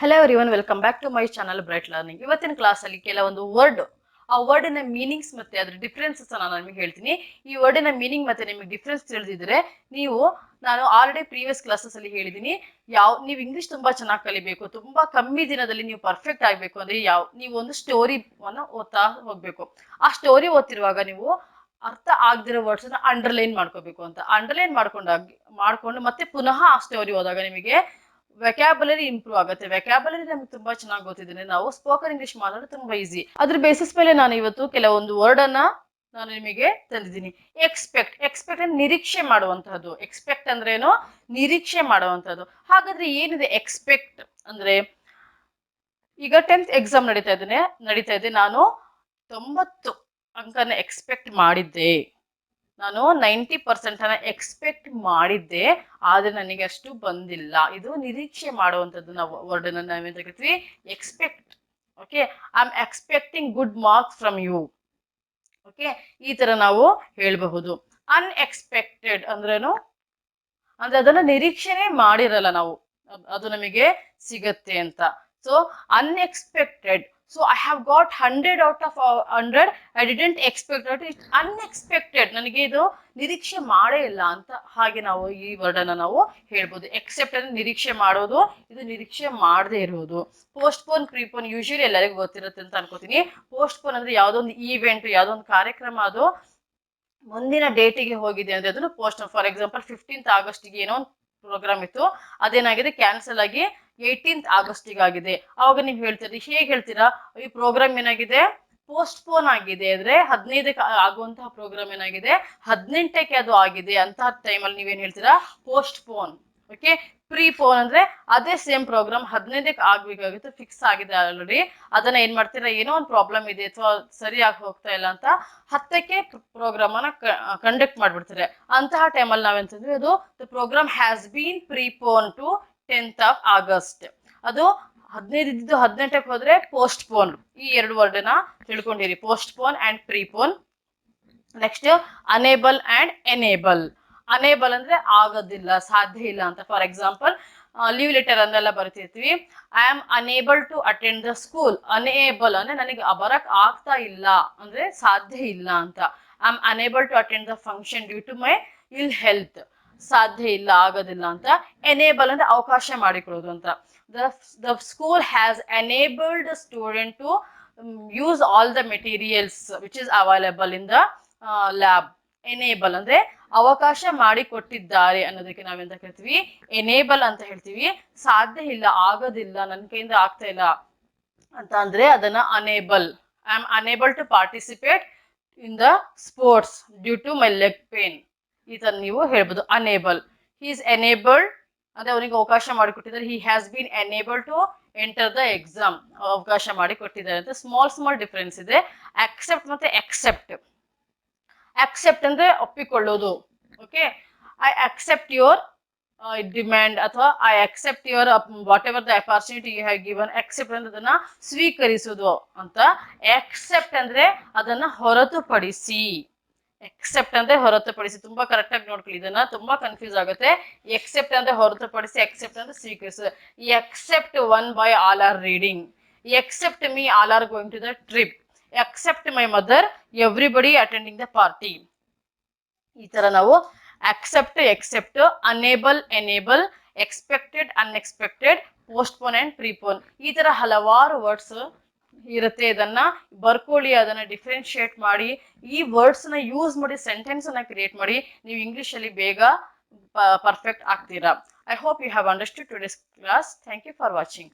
Hello everyone welcome back to my channel bright learning ಇವತ್ತಿನ ಕ್ಲಾಸಲ್ಲಿ ಕೆಲವೊಂದು ವರ್ಡ್ ಆ ವರ್ಡಿನ ಮೀನಿಂಗ್ಸ್ ಮತ್ತೆ ಅದ್ರ ಡಿಫ್ರೆನ್ಸಸ್ ನಾನು ನಿಮಗೆ ಹೇಳ್ತೀನಿ. ಈ ವರ್ಡಿನ ಮೀನಿಂಗ್ ಮತ್ತೆ ನಿಮಗೆ ಡಿಫ್ರೆನ್ಸ್ ತಿಳಿದಿದ್ರೆ ನೀವು, ನಾನು ಆಲ್ರೆಡಿ ಪ್ರೀವಿಯಸ್ ಕ್ಲಾಸಸ್ ಅಲ್ಲಿ ಹೇಳಿದ್ದೀನಿ ಯಾವ, ನೀವು ಇಂಗ್ಲಿಷ್ ತುಂಬಾ ಚೆನ್ನಾಗಿ ಕಲಿಬೇಕು, ತುಂಬಾ ಕಮ್ಮಿ ದಿನದಲ್ಲಿ ನೀವು ಪರ್ಫೆಕ್ಟ್ ಆಗಬೇಕು ಅಂದ್ರೆ ಯಾವ, ನೀವು ಒಂದು ಸ್ಟೋರಿವನ್ನು ಓದ್ತಾ ಹೋಗ್ಬೇಕು. ಆ ಸ್ಟೋರಿ ಓದ್ತಿರುವಾಗ ನೀವು ಅರ್ಥ ಆಗದಿರೋ ವರ್ಡ್ಸ್ ಅಂಡರ್ಲೈನ್ ಮಾಡ್ಕೋಬೇಕು ಅಂತ. ಅಂಡರ್ಲೈನ್ ಮಾಡ್ಕೊಂಡಾಗ, ಮಾಡ್ಕೊಂಡು ಮತ್ತೆ ಪುನಃ ಆ ಸ್ಟೋರಿ ಹೋದಾಗ ನಿಮಗೆ ವೆಕ್ಯಾಬುಲರಿ ಇಂಪ್ರೂವ್ ಆಗುತ್ತೆ. ವೆಕ್ಯಾಬುಲರಿ ನಮ್ಗೆ ತುಂಬಾ ಚೆನ್ನಾಗಿ ಗೊತ್ತಿದ್ರೆ ನಾವು ಸ್ಪೋಕನ್ ಇಂಗ್ಲಿಷ್ ಮಾತಾಡೋದು ತುಂಬಾ ಈಸಿ ಅದ್ರ ಬೇಸಿಸ್ ಮೇಲೆ ನಾನು ಇವತ್ತು ಕೆಲವೊಂದು ವರ್ಡ್ ಅನ್ನ ನಾನು ನಿಮಗೆ ತಂದಿದ್ದೀನಿ. ಎಕ್ಸ್ಪೆಕ್ಟ್ ಎಕ್ಸ್ಪೆಕ್ಟ್ ಅಂದ್ರೆ ನಿರೀಕ್ಷೆ ಮಾಡುವಂತಹದ್ದು. ಎಕ್ಸ್ಪೆಕ್ಟ್ ಅಂದ್ರೆ ಏನು? ನಿರೀಕ್ಷೆ ಮಾಡುವಂತಹದ್ದು. ಹಾಗಾದ್ರೆ ಏನಿದೆ ಎಕ್ಸ್ಪೆಕ್ಟ್ ಅಂದ್ರೆ? ಈಗ ಟೆಂತ್ ಎಕ್ಸಾಮ್ ನಡೀತಾ ಇದ್ದೇನೆ. ನಡೀತಾ ಇದೆ. ನಾನು ತೊಂಬತ್ತು ಅಂಕನ ಎಕ್ಸ್ಪೆಕ್ಟ್ ಮಾಡಿದ್ದೆ. ನಾನು ನೈಂಟಿ ಪರ್ಸೆಂಟ್ ಅನ್ನ ಎಕ್ಸ್ಪೆಕ್ಟ್ ಮಾಡಿದ್ದೆ, ಆದ್ರೆ ನನಗೆ ಅಷ್ಟು ಬಂದಿಲ್ಲ. ಇದು ನಿರೀಕ್ಷೆ ಮಾಡುವಂಥದ್ದು ನಾವು ವರ್ಡ್ ನಾವೇಂತ ಕರಿತೀವಿ expect okay I am expecting good marks from you okay ಈ ತರ ನಾವು ಹೇಳಬಹುದು. ಅನ್ಎಕ್ಸ್ಪೆಕ್ಟೆಡ್ ಅಂದ್ರೇನು? ಅಂದ್ರೆ ಅದನ್ನ ನಿರೀಕ್ಷೆನೆ ಮಾಡಿರಲ್ಲ ನಾವು. ಅದು ನಮಗೆ ಸಿಗತ್ತೆ ಅಂತ. So unexpected so I have got hundred out of hundred I didn't expect it unexpected ನನಗೆ ಇದು ನಿರೀಕ್ಷೆ ಮಾಡೇ ಇಲ್ಲ ಅಂತ ಹಾಗೆ ನಾವು ಈ ವರ್ಡ್ ಅನ್ನ ನಾವು ಹೇಳ್ಬೋದು. ಎಕ್ಸೆಪ್ಟ್ ಅಂದ್ರೆ ನಿರೀಕ್ಷೆ ಮಾಡೋದು, ಇದು ನಿರೀಕ್ಷೆ ಮಾಡದೇ ಇರೋದು. ಪೋಸ್ಟ್ ಪೋನ್ ಕ್ರೀಪೋನ್ ಯೂಶಲಿ ಎಲ್ಲರಿಗೂ ಗೊತ್ತಿರುತ್ತೆ ಅಂತ ಅನ್ಕೋತೀನಿ. ಪೋಸ್ಟ್ ಪೋನ್ ಅಂದ್ರೆ ಯಾವುದೋ ಒಂದು ಈವೆಂಟ್ ಯಾವುದೋ ಒಂದು ಕಾರ್ಯಕ್ರಮ ಅದು ಮುಂದಿನ ಡೇಟಿಗೆ ಹೋಗಿದೆ ಅಂದ್ರೆ ಅದನ್ನು ಪೋಸ್ಟ್ ಫಾರ್ ಎಕ್ಸಾಂಪಲ್ ಫಿಫ್ಟೀನ್ತ್ ಆಗಸ್ಟ್ಗೆ ಏನೋ ಒಂದು ಪ್ರೋಗ್ರಾಮ್ ಇತ್ತು. ಅದೇನಾಗಿದೆ? ಕ್ಯಾನ್ಸಲ್ ಆಗಿ ಏಯ್ಟೀನ್ತ್ ಆಗಸ್ಟಿಗಾಗಿದೆ. ಆಗಿದೆ ಅವಾಗ ನೀವು ಹೇಳ್ತೀರಿ ಹೇಗೆ ಹೇಳ್ತೀರಾ? ಈ ಪ್ರೋಗ್ರಾಮ್ ಏನಾಗಿದೆ? ಪೋಸ್ಟ್ ಪೋನ್ ಆಗಿದೆ ಅಂದ್ರೆ ಹದಿನೈದಕ್ಕೆ ಆಗುವಂತಹ ಪ್ರೋಗ್ರಾಮ್ ಏನಾಗಿದೆ? ಹದಿನೆಂಟಕ್ಕೆ ಅದು ಆಗಿದೆ ಅಂತಹ ಟೈಮಲ್ಲಿ ನೀವೇನ್ ಹೇಳ್ತೀರಾ postpone okay prepone ಅಂದ್ರೆ ಅದೇ ಸೇಮ್ ಪ್ರೋಗ್ರಾಮ್ ಹದಿನೈದಕ್ಕೆ ಆಗ್ಬೇಕಾಗಿತ್ತು ಫಿಕ್ಸ್ ಆಗಿದೆ ಆಲ್ರೆಡಿ ಅದನ್ನ ಏನ್ ಮಾಡ್ತೀರಾ? ಏನೋ ಒಂದು ಪ್ರಾಬ್ಲಮ್ ಇದೆ, ಅಥವಾ ಸರಿಯಾಗಿ ಹೋಗ್ತಾ ಇಲ್ಲ ಅಂತ ಹತ್ತಕ್ಕೆ ಪ್ರೋಗ್ರಾಮ್ ಅನ್ನ ಕಂಡಕ್ಟ್ ಮಾಡ್ಬಿಡ್ತಾರೆ. ಅಂತಹ ಟೈಮಲ್ಲಿ ನಾವೆಂತಂದ್ರೆ ಅದು the program has been prepone to tenth of August ಅದು ಹದಿನೈದು ಹದಿನೆಂಟಕ್ಕೆ ಹೋದ್ರೆ ಪೋಸ್ಟ್ ಪೋನ್ ಈ ಎರಡು ವರ್ಡ್ನ ತಿಳ್ಕೊಂಡಿರಿ. Postpone and prepone next unable and enable unable ಅಂದ್ರೆ ಆಗೋದಿಲ್ಲ, ಸಾಧ್ಯ ಇಲ್ಲ ಅಂತ. ಫಾರ್ ಎಕ್ಸಾಂಪಲ್ ಲೀವ್ ಲೆಟರ್ ಅನ್ನೆಲ್ಲ ಬರ್ತಿರ್ತೀವಿ. I am unable to attend the school unable ಅಂದ್ರೆ ನನಗೆ ಬರಕ್ ಆಗ್ತಾ ಇಲ್ಲ, ಅಂದ್ರೆ ಸಾಧ್ಯ ಇಲ್ಲ ಅಂತ. I am unable to attend the function due to my ill health ಸಾಧ್ಯ ಇಲ್ಲ, ಆಗೋದಿಲ್ಲ ಅಂತ ಎನೇಬಲ್ ಅಂದ್ರೆ ಅವಕಾಶ ಮಾಡಿಕೊಡೋದು ಅಂತ. The school has enabled student to use all the materials which is available in the lab enable ಅಂದ್ರೆ ಅವಕಾಶ ಮಾಡಿಕೊಟ್ಟಿದ್ದಾರೆ ಅನ್ನೋದಕ್ಕೆ ನಾವೆಂತ ಹೇಳ್ತೀವಿ? ಎನೇಬಲ್ ಅಂತ ಹೇಳ್ತೀವಿ. ಸಾಧ್ಯ ಇಲ್ಲ, ಆಗೋದಿಲ್ಲ ನನ್ನ ಕೈಯಿಂದ ಆಗ್ತಾ ಇಲ್ಲ ಅಂತ ಅಂದ್ರೆ ಅದನ್ನ unable I am unable to participate in the sports due to my leg pain ತರ ನೀವು ಹೇಳ್ಬೋದು ಅನೇಬಲ್ ಹಿ ಇಸ್ ಎನೇಬಲ್ಡ್ ಅಂದ್ರೆ ಅವನಿಗೆ ಅವಕಾಶ ಮಾಡಿಕೊಟ್ಟಿದ್ದಾರೆ he has been enable to enter the exam ಅವಕಾಶ ಮಾಡಿ ಕೊಟ್ಟಿದ್ದಾರೆ ಅಂತ ಸ್ಮಾಲ್ ಸ್ಮಾಲ್ ಡಿಫ್ರೆನ್ಸ್ ಇದೆ. ಅಕ್ಸೆಪ್ಟ್ ಮತ್ತೆ ಅಕ್ಸೆಪ್ಟ್ ಅಕ್ಸೆಪ್ಟ್ ಅಂದ್ರೆ ಒಪ್ಪಿಕೊಳ್ಳೋದು. Okay I accept your demand ಅಥವಾ I accept your whatever the opportunity you have given accept ಅಂದ್ರೆ ಅದನ್ನ ಸ್ವೀಕರಿಸುವುದು ಅಂತ. ಎಕ್ಸೆಪ್ಟ್ ಅಂದ್ರೆ ಅದನ್ನ ಹೊರತುಪಡಿಸಿ. ಎಕ್ಸೆಪ್ಟ್ ಅಂದ್ರೆ ಹೊರತುಪಡಿಸಿ ತುಂಬಾ ಕರೆಕ್ಟ್ ಆಗಿ ನೋಡ್ಕೊಳ್ಳಿ. ಇದನ್ನ ತುಂಬಾ ಕನ್ಫ್ಯೂಸ್ ಆಗುತ್ತೆ. ಎಕ್ಸೆಪ್ಟ್ ಅಂದ್ರೆ ಹೊರತುಪಡಿಸಿ ಎಕ್ಸೆಪ್ಟ್ ಅಂದ್ರೆ ಸ್ವೀಕರಿಸು except one by all are reading except me all are going to the trip except my mother everybody attending the party ಈ ತರ ನಾವು accept except unable enable expected unexpected postpone and prepone ಈ ತರ ಹಲವಾರು words ಇರುತ್ತೆ. ಇದನ್ನ ಬರ್ಕೊಳ್ಳಿ ಅದನ್ನ ಡಿಫ್ರೆನ್ಶಿಯೇಟ್ ಮಾಡಿ, ಈ ವರ್ಡ್ಸ್ನ ಯೂಸ್ ಮಾಡಿ ಸೆಂಟೆನ್ಸ್ ಅನ್ನ ಕ್ರಿಯೇಟ್ ಮಾಡಿ, ನೀವು ಇಂಗ್ಲಿಷ್ ಅಲ್ಲಿ ಬೇಗ ಪರ್ಫೆಕ್ಟ್ ಆಗ್ತೀರಾ. I hope you have understood today's class thank you for watching